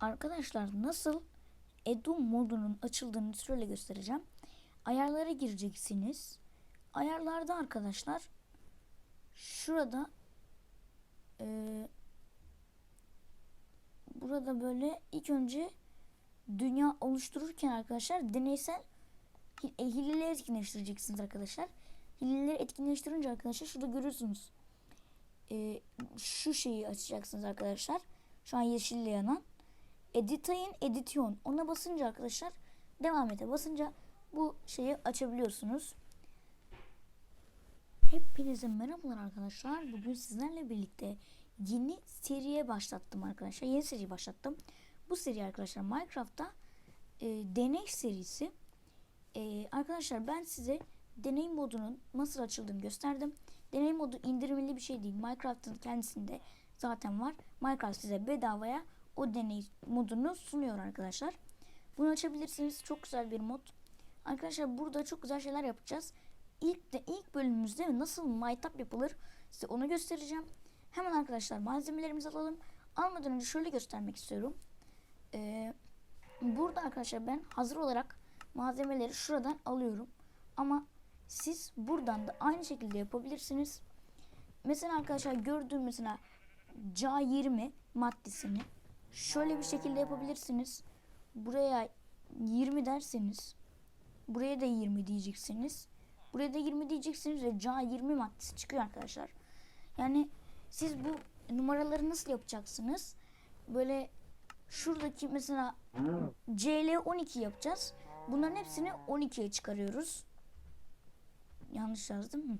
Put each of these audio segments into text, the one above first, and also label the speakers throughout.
Speaker 1: Arkadaşlar nasıl Edu modunun açıldığını şöyle göstereceğim. Ayarlara gireceksiniz. Ayarlarda arkadaşlar şurada eee, burada böyle ilk önce dünya oluştururken arkadaşlar deneysel e, hileleri etkinleştireceksiniz arkadaşlar. Hileleri etkinleştirince arkadaşlar şurada görüyorsunuz. Eee, şu şeyi açacaksınız arkadaşlar. Şu an yeşille yanan. Editayın edityon. Ona basınca arkadaşlar devam ete basınca bu şeyi açabiliyorsunuz. Hepinize merhabalar arkadaşlar. Bugün sizlerle birlikte yeni seriye başlattım arkadaşlar. Yeni seri başlattım. Bu seri arkadaşlar Minecraft'ta e, deney serisi. E, arkadaşlar ben size deney modunun nasıl açıldığını gösterdim. Deney modu indirimli bir şey değil. Minecraft'ın kendisinde zaten var. Minecraft size bedavaya o deney modunu sunuyor arkadaşlar. Bunu açabilirsiniz. Çok güzel bir mod. Arkadaşlar burada çok güzel şeyler yapacağız. İlk de ilk bölümümüzde nasıl maytap yapılır size onu göstereceğim. Hemen arkadaşlar malzemelerimizi alalım. Almadan önce şöyle göstermek istiyorum. Ee, burada arkadaşlar ben hazır olarak malzemeleri şuradan alıyorum. Ama siz buradan da aynı şekilde yapabilirsiniz. Mesela arkadaşlar gördüğüm mesela Ca20 maddesini şöyle bir şekilde yapabilirsiniz. Buraya 20 derseniz buraya da 20 diyeceksiniz. Buraya da 20 diyeceksiniz ve Ca20 maddesi çıkıyor arkadaşlar. Yani siz bu numaraları nasıl yapacaksınız? Böyle şuradaki mesela CL12 yapacağız. Bunların hepsini 12'ye çıkarıyoruz. Yanlış yazdım mı?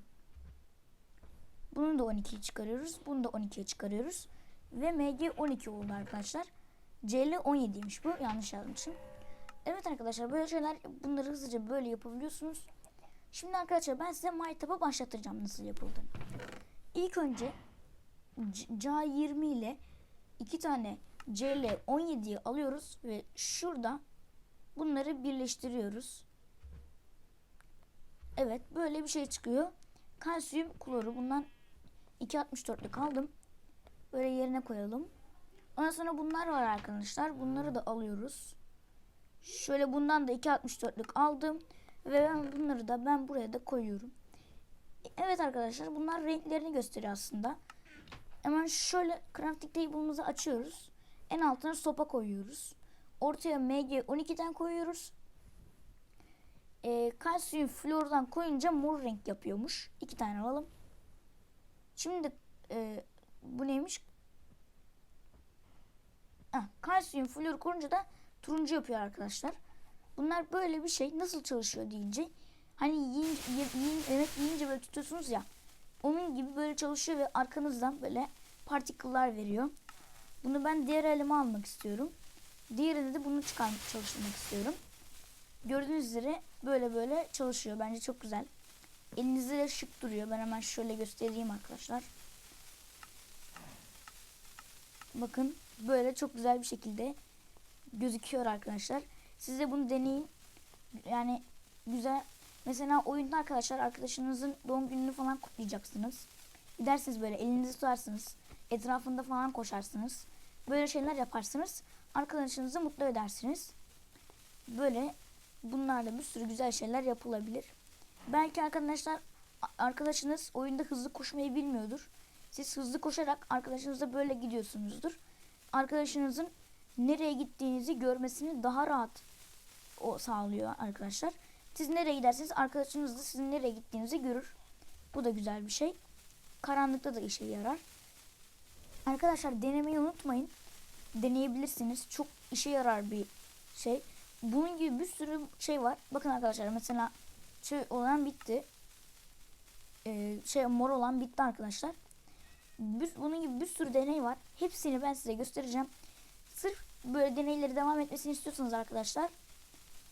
Speaker 1: Bunu da 12'ye çıkarıyoruz. Bunu da 12'ye çıkarıyoruz. Ve MG 12 oldu arkadaşlar. CL 17'ymiş bu. Yanlış yazmışım. Evet arkadaşlar böyle şeyler bunları hızlıca böyle yapabiliyorsunuz. Şimdi arkadaşlar ben size MyTab'a başlatacağım nasıl yapıldığını. İlk önce C- CA20 ile iki tane CL 17'yi alıyoruz ve şurada bunları birleştiriyoruz. Evet böyle bir şey çıkıyor. Kalsiyum kloru bundan 2.64'lük aldım. Böyle yerine koyalım. Ondan sonra bunlar var arkadaşlar. Bunları da alıyoruz. Şöyle bundan da 2.64'lük aldım. Ve ben bunları da ben buraya da koyuyorum. Evet arkadaşlar bunlar renklerini gösteriyor aslında. Hemen şöyle crafting table'ımızı açıyoruz. En altına sopa koyuyoruz. Ortaya MG12'den koyuyoruz. Ee, kalsiyum flordan koyunca mor renk yapıyormuş. İki tane alalım. Şimdi e, bu neymiş? Ah, kalsiyum flor koyunca da turuncu yapıyor arkadaşlar. Bunlar böyle bir şey nasıl çalışıyor deyince hani yiyince, yiyin, yemek yiyince böyle tutuyorsunuz ya onun gibi böyle çalışıyor ve arkanızdan böyle partiküller veriyor. Bunu ben diğer elime almak istiyorum. Diğerinde de bunu çıkarmak çalıştırmak istiyorum. Gördüğünüz üzere böyle böyle çalışıyor. Bence çok güzel. Elinizde de şık duruyor. Ben hemen şöyle göstereyim arkadaşlar. Bakın böyle çok güzel bir şekilde gözüküyor arkadaşlar. Siz de bunu deneyin. Yani güzel. Mesela oyunda arkadaşlar arkadaşınızın doğum gününü falan kutlayacaksınız. Gidersiniz böyle elinizi tutarsınız. Etrafında falan koşarsınız. Böyle şeyler yaparsınız. Arkadaşınızı mutlu edersiniz. Böyle bunlarla bir sürü güzel şeyler yapılabilir. Belki arkadaşlar arkadaşınız oyunda hızlı koşmayı bilmiyordur. Siz hızlı koşarak arkadaşınızla böyle gidiyorsunuzdur. Arkadaşınızın nereye gittiğinizi görmesini daha rahat o sağlıyor arkadaşlar. Siz nereye giderseniz arkadaşınız da sizin nereye gittiğinizi görür. Bu da güzel bir şey. Karanlıkta da işe yarar. Arkadaşlar denemeyi unutmayın. Deneyebilirsiniz. Çok işe yarar bir şey. Bunun gibi bir sürü şey var. Bakın arkadaşlar mesela şey olan bitti. Ee, şey mor olan bitti arkadaşlar. Bir, bunun gibi bir sürü deney var. Hepsini ben size göstereceğim. Sırf böyle deneyleri devam etmesini istiyorsanız arkadaşlar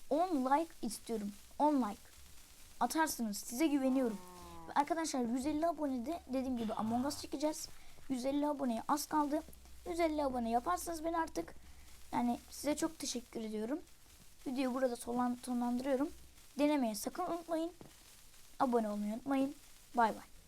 Speaker 1: 10 like istiyorum. 10 like. Atarsınız. Size güveniyorum. Ve arkadaşlar 150 abonede dediğim gibi Among Us çekeceğiz. 150 aboneye az kaldı. 150 abone yaparsanız ben artık yani size çok teşekkür ediyorum. Videoyu burada sonlan- sonlandırıyorum. Denemeye sakın unutmayın. Abone olmayı unutmayın. Bay bay.